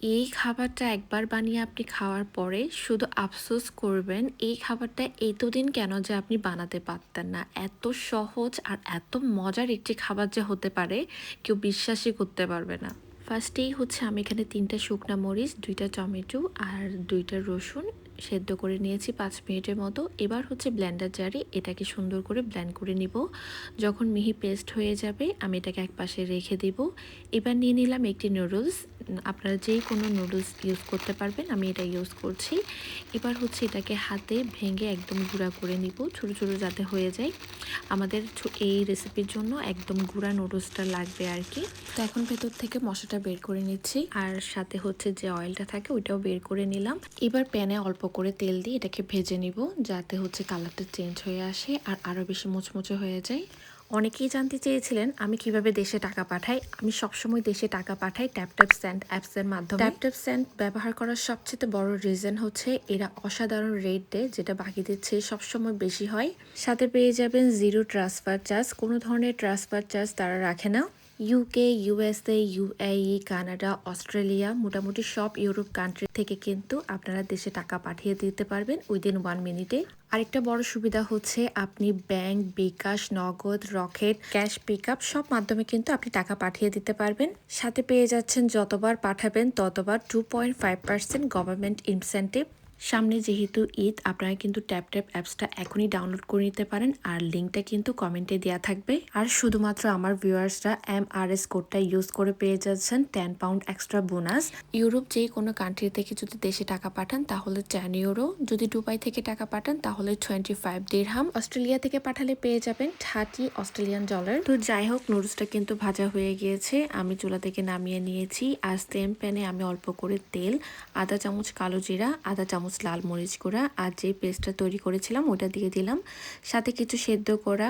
এই খাবারটা একবার বানিয়ে আপনি খাওয়ার পরে শুধু আফসোস করবেন, এই খাবারটা এতদিন কেন যে আপনি বানাতে পারতেন না? এত সহজ আর এত মজার একটি খাবার যে হতে পারে, কেউ বিশ্বাসই করতে পারবে না। ফার্স্টেই হচ্ছে আমি এখানে তিনটা শুকনা মরিচ, দুইটা টমেটো আর দুইটা রসুন সেদ্ধ করে নিয়েছি পাঁচ মিনিটের মতো। এবার হচ্ছে ব্ল্যান্ডার জারে এটাকে সুন্দর করে ব্লেন্ড করে নিব। যখন মিহি পেস্ট হয়ে যাবে, আমি এটাকে এক পাশে রেখে দিব। এবার নিয়ে নিলাম একটি নুডলস আপনারা যেই কোনো নুডলস ইউজ করতে পারবেন, আমি এটা ইউজ করছি। এবার হচ্ছে এটাকে হাতে ভেঙে একদম গুঁড়া করে নিব, ছোটো ছোটো যাতে হয়ে যায়। আমাদের এই রেসিপির জন্য একদম গুঁড়া নুডলসটা লাগবে আর কি। তো এখন ভেতর থেকে মশলাটা বের করে নিচ্ছি, আর সাথে হচ্ছে যে অয়েলটা থাকে ওইটাও বের করে নিলাম। এবার প্যানে অল্প করে তেল দিয়ে এটাকে ভেজে নিব, যাতে হচ্ছে কালারটা চেঞ্জ হয়ে আসে আর আরও বেশি মুচমুচে হয়ে যায়। অনেকেই জানতে চেয়েছিলেন আমি কীভাবে দেশে টাকা পাঠাই। আমি সবসময় দেশে টাকা পাঠাই ট্যাপ ট্যাপ স্যান্ড অ্যাপসের মাধ্যমে। ট্যাপ ট্যাপ স্যান্ড ব্যবহার করার সবচেয়ে বড় রিজন হচ্ছে এরা অসাধারণ রেট দেয়, যেটা বাকিদের চেয়ে সবসময় বেশি হয়। সাথে পেয়ে যাবেন জিরো ট্রান্সফার চার্জ কোনো ধরনের ট্রান্সফার চার্জ তারা রাখে না। UK USA UAE Canada Australia মোটামুটি সব ইউরোপ কান্ট্রি থেকে কিন্তু আপনারা দেশে টাকা পাঠিয়ে দিতে পারবেন উইদিন ওয়ান মিনিটে আরেকটা বড় সুবিধা হচ্ছে আপনি ব্যাংক বিকাশ, নগদ রকেট ক্যাশ পিক আপ সব মাধ্যমে কিন্তু আপনি টাকা পাঠিয়ে দিতে পারবেন। সাথে পেয়ে যাচ্ছেন যতবার পাঠাবেন ততবার two point five percent government incentive সামনে যেহেতু ঈদ, আপনারা কিন্তু ট্যাপ ট্যাপ অ্যাপসটা এখনই ডাউনলোড করে নিতে পারেন আর লিঙ্কটা কিন্তু কমেন্টে দেওয়া থাকবে। আর শুধুমাত্র আমার ভিউয়ার্সরা এম আর এস কোডটা ইউজ করে পেয়ে যাচ্ছেন ten pound extra bonus Europe যে কোনো কান্ট্রি থেকে যদি দেশে টাকা পাঠান, তাহলে টেন ইউরো যদি দুবাই থেকে টাকা পাঠান, তাহলে টোয়েন্টি ফাইভ দিরহাম অস্ট্রেলিয়া থেকে পাঠালে পেয়ে যাবেন থার্টি অস্ট্রেলিয়ান ডলার তো যাই হোক নুডলসটা কিন্তু ভাজা হয়ে গিয়েছে। আমি চুলা থেকে নামিয়ে নিয়েছি। আর সেম প্যানে আমি অল্প করে তেল, আধা চামচ কালো জিরা, আধা চামচ লাল মরিচ গুঁড়া আর যে পেস্টটা তৈরি করেছিলাম ওটা দিয়ে দিলাম। সাথে কিছু সেদ্ধ করা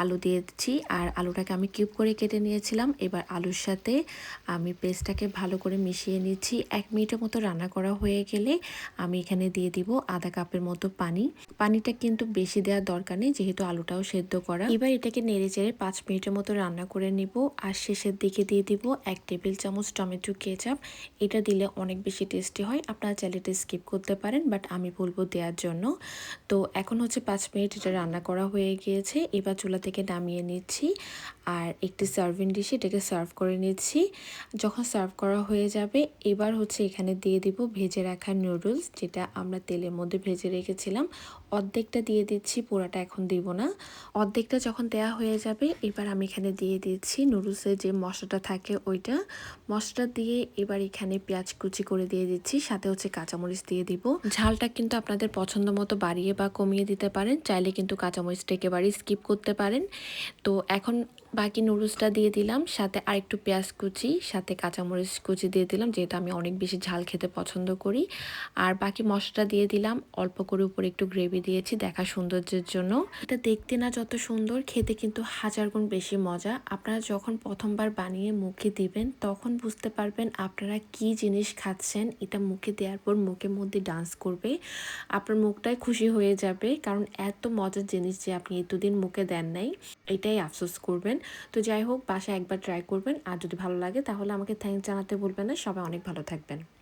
আলু দিয়ে দিচ্ছি আর আলুটাকে আমি কিউব করে কেটে নিয়েছিলাম। এবার আলুর সাথে আমি পেস্টটাকে ভালো করে মিশিয়ে নিচ্ছি। এক মিনিটের মতো রান্না করা হয়ে গেলে আমি এখানে দিয়ে দিব আধা কাপের মতো পানি। পানিটা কিন্তু বেশি দেওয়ার দরকার নেই, যেহেতু আলুটাও সেদ্ধ করা। এবার এটাকে নেড়ে চেড়ে পাঁচ মিনিটের মতো রান্না করে নিব আর শেষের দিকে দিয়ে দিব এক টেবিল চামচ টমেটো কেচাপ। এটা দিলে অনেক বেশি টেস্টি হয়। আপনারা চাইলে স্কিপ করতে পারেন। বাট আমি বলব দেওয়ার জন্য। তো এখন হচ্ছে পাঁচ মিনিট এটা রান্না করা হয়ে গিয়েছে। এবার চুলা থেকে নামিয়ে নিচ্ছি, আর একটি সার্ভিং ডিশে এটাকে সার্ভ করে নিচ্ছি। যখন সার্ভ করা হয়ে যাবে, এবার হচ্ছে এখানে দিয়ে দিব ভেজে রাখা নুডলস যেটা আমরা তেলের মধ্যে ভেজে রেখেছিলাম। অর্ধেকটা দিয়ে দিচ্ছি, পোড়াটা এখন দিব না। অর্ধেকটা যখন দেয়া হয়ে যাবে, এবার আমি এখানে দিয়ে দিচ্ছি নুডলসের যে মশলাটা থাকে ওইটা। মশলা দিয়ে এবার এখানে পেঁয়াজ কুচি করে দিয়ে দিচ্ছি, সাথে হচ্ছে কাঁচামরিচ দিয়ে দিব। ঝালটা কিন্তু আপনাদের পছন্দ মতো বাড়িয়ে বা কমিয়ে দিতে পারেন। চাইলে কিন্তু কাঁচামরিচটা একেবারেই স্কিপ করতে পারেন। তো এখন বাকি নুডলসটা দিয়ে দিলাম, সাথে আরেকটু পেঁয়াজ কুচি, সাথে কাঁচামরিচ কুচি দিয়ে দিলাম, যেহেতু আমি অনেক বেশি ঝাল খেতে পছন্দ করি। আর বাকি মশলা দিয়ে দিলাম, অল্প করে উপরে একটু গ্রেভি দিয়েছি দেখা সৌন্দর্যের জন্য। এটা দেখতে না যত সুন্দর, খেতে কিন্তু হাজার গুণ বেশি মজা। আপনারা যখন প্রথমবার বানিয়ে মুখে দিবেন, তখন বুঝতে পারবেন আপনারা কি জিনিস খাচ্ছেন। এটা মুখে দেওয়ার পর মুখের মধ্যে ডান্স করবে, আপনার মুখটাই খুশি হয়ে যাবে। কারণ এত মজার জিনিস যে আপনি এতদিন মুখে দেন নাই, এটাই আফসোস করবেন। তো যাই হোক, বাসায় একবার ট্রাই করবেন। আর যদি ভালো লাগে, তাহলে আমাকে থ্যাংক জানাতে বলবেন না। সবাই অনেক ভালো থাকবেন।